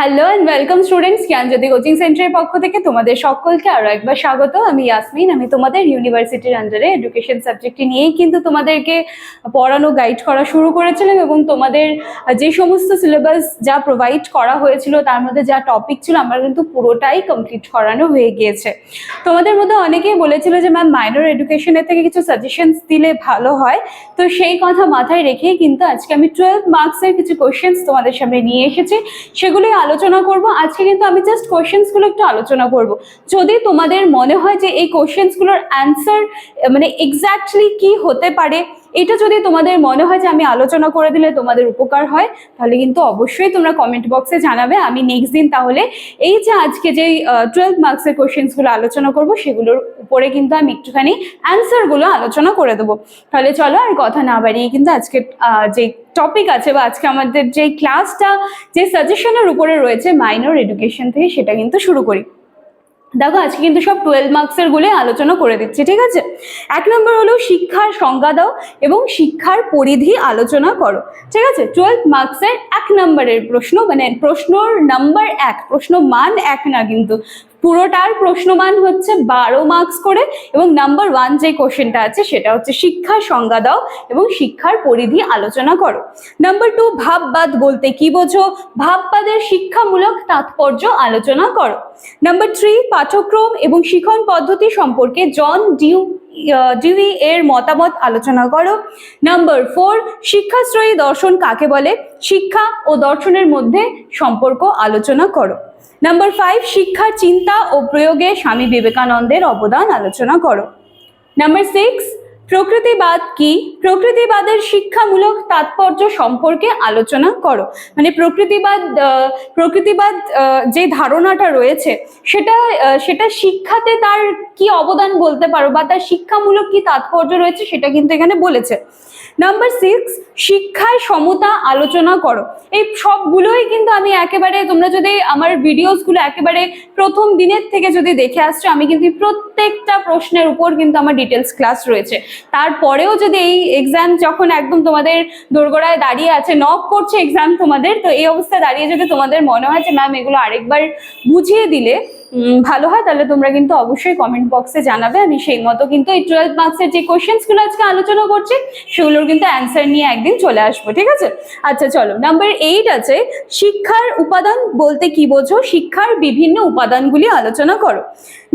Hello and welcome students Gyanjyoti coaching সেন্টারের পক্ষ থেকে তোমাদের সকলকে আরও একবার স্বাগত। আমি ইয়াসমিন আমি তোমাদের ইউনিভার্সিটির আন্ডারে এডুকেশন সাবজেক্টটি নিয়েই কিন্তু তোমাদেরকে পড়ানো গাইড করা শুরু করেছিলাম এবং তোমাদের যে সমস্ত সিলেবাস যা প্রোভাইড করা হয়েছিল, তার মধ্যে যা টপিক ছিল, আমরা কিন্তু পুরোটাই কমপ্লিট করানো হয়ে গিয়েছে। তোমাদের মধ্যে অনেকেই বলেছিল যে ম্যাম মাইনর এডুকেশনের থেকে কিছু সাজেশনস দিলে ভালো হয়। তো সেই কথা মাথায় রেখেই কিন্তু আজকে আমি টুয়েলভ মার্কসের কিছু কোয়েশ্চেন্স তোমাদের সামনে নিয়ে এসেছি। সেগুলোই আলোচনা করব। আজকে কিন্তু আমি জাস্ট কোয়েশ্চেন্সগুলো একটু আলোচনা করব। যদি তোমাদের মনে হয় যে এই কোয়েশ্চেন্সগুলোর অ্যান্সার মানে এক্স্যাক্টলি কি হতে পারে এটা যদি তোমাদের মনে হয় যে আমি আলোচনা করে দিলে তোমাদের উপকার হয়, তাহলে কিন্তু অবশ্যই তোমরা কমেন্ট বক্সে জানাবে। আমি নেক্সট দিন তাহলে এই যে আজকে যেই টুয়েলভ মার্কসের কোয়েশ্চেন্সগুলো আলোচনা করব, সেগুলোর উপরে কিন্তু আমি একটুখানি অ্যান্সারগুলো আলোচনা করে দেবো। তাহলে চলো আর কথা না বাড়িয়ে কিন্তু আজকে যে টপিক আছে বা আজকে আমাদের যে ক্লাসটা যে সাজেশনের উপরে রয়েছে মাইনর এডুকেশন থেকে, সেটা কিন্তু শুরু করি। দেখো, আজকে কিন্তু সব টুয়েলভ মার্কসেরগুলো আলোচনা করে দিচ্ছি, ঠিক আছে? এক নম্বর হলো শিক্ষার সংজ্ঞা দাও এবং শিক্ষার পরিধি আলোচনা করো, ঠিক আছে? টুয়েলভ মার্কসের এক নম্বরের প্রশ্ন মানে প্রশ্নর নাম্বার এক, প্রশ্ন মান এক না কিন্তু। পুরোটার প্রশ্নমান হচ্ছে বারো মার্কস করে এবং নাম্বার ওয়ান যে কোশ্চেনটা আছে সেটা হচ্ছে শিক্ষার সংজ্ঞা দাও এবং শিক্ষার পরিধি আলোচনা করো। নাম্বার টু ভাববাদ বলতে কি বোঝো? ভাববাদের শিক্ষামূলক তাৎপর্য আলোচনা করো। নাম্বার থ্রি পাঠ্যক্রম এবং শিখন পদ্ধতি সম্পর্কে জন ডিউ ডিউই এর মতামত আলোচনা করো। নাম্বার ফোর শিক্ষাশ্রয়ী দর্শন কাকে বলে? শিক্ষা ও দর্শনের মধ্যে সম্পর্ক আলোচনা করো। নাম্বার ফাইভ শিক্ষার চিন্তা ও প্রয়োগে স্বামী বিবেকানন্দের অবদান আলোচনা করো। নাম্বার সিক্স প্রকৃতিবাদ কি? প্রকৃতিবাদের শিক্ষামূলক তাৎপর্য সম্পর্কে আলোচনা করো। মানে প্রকৃতিবাদ প্রকৃতিবাদ যে ধারণাটা রয়েছে, সেটা সেটা শিক্ষাতে তার কি অবদান বলতে পারো বা তার শিক্ষামূলক কি তাৎপর্য রয়েছে সেটা কিন্তু এখানে বলেছে। নাম্বার সিক্স শিক্ষায় সমতা আলোচনা করো। এই সবগুলোই কিন্তু আমি একেবারে তোমরা যদি আমার ভিডিওসগুলো একেবারে প্রথম দিনের থেকে যদি দেখে আসছো, আমি কিন্তু প্রত্যেকটা প্রশ্নের উপর কিন্তু আমার ডিটেলস ক্লাস রয়েছে। তারপরেও যদি এই এক্সাম যখন একদম তোমাদের দোরগোড়ায় দাঁড়িয়ে আছে নক করছে এক্সাম তোমাদের, তো এই অবস্থায় দাঁড়িয়ে যদি তোমাদের মনে হয় যে ম্যাম এগুলো আরেকবার বুঝিয়ে দিলে ভালো হয়, তাহলে তোমরা কিন্তু অবশ্যই কমেন্ট বক্সে জানাবে। আমি সেই মতো কিন্তু এই টুয়েলভ মার্কসের যে কোয়েশ্চেন্সগুলো আজকে আলোচনা করছি, সেগুলোর কিন্তু অ্যান্সার নিয়ে একদিন চলে আসব, ঠিক আছে? আচ্ছা চলো। নাম্বার এইট আছে, শিক্ষার উপাদান বলতে কি বোঝো? শিক্ষার বিভিন্ন উপাদানগুলি আলোচনা করো।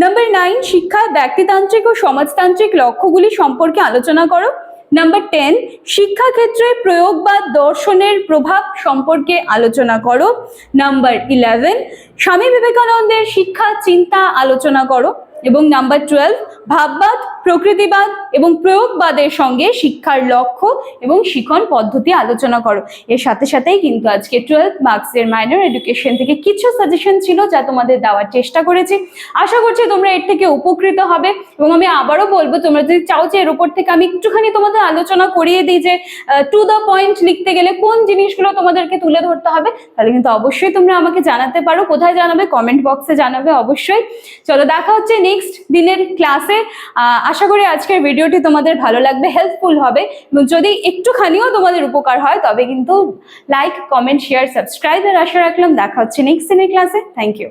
নাম্বার নাইন শিক্ষার ব্যক্তিতান্ত্রিক ও সমাজতান্ত্রিক লক্ষ্যগুলি সম্পর্কে আলোচনা করো। নাম্বার টেন শিক্ষাক্ষেত্রে প্রয়োগ বা দর্শনের প্রভাব সম্পর্কে আলোচনা করো। নাম্বার ইলেভেন স্বামী বিবেকানন্দের শিক্ষা, চিন্তা, আলোচনা করো। এবং নাম্বার টুয়েলভ ভাববাদ প্রকৃতিবাদ এবং প্রয়োগবাদের সঙ্গে শিক্ষার লক্ষ্য এবং শিখন পদ্ধতি আলোচনা করো। এর সাথে সাথেই কিন্তু আজকে টুয়েলভ মার্কসের মাইনর এডুকেশন থেকে কিছু সাজেশন ছিল যা তোমাদের দেওয়ার চেষ্টা করেছি। আশা করছি তোমরা এর থেকে উপকৃত হবে এবং আমি আবারও বলব, তোমরা যদি চাও যে এর উপর থেকে আমি একটুখানি তোমাদের আলোচনা করিয়ে দিই যে টু দ্য পয়েন্ট লিখতে গেলে কোন জিনিসগুলো তোমাদেরকে তুলে ধরতে হবে, তাহলে কিন্তু অবশ্যই তোমরা আমাকে জানাতে পারো। কোথায় জানাবে? কমেন্ট বক্সে জানাবে অবশ্যই। চলো, দেখা হচ্ছে নেক্সট দিনের ক্লাসে আশা করি আজকের ভিডিওটি তোমাদের ভালো লাগবে হেল্পফুল হবে। যদি একটুখানিও তোমাদের উপকার হয়, তবে কিন্তু লাইক কমেন্ট শেয়ার সাবস্ক্রাইবের আশা রাখলাম। দেখা হচ্ছে নেক্সট দিনের ক্লাসে থ্যাংক ইউ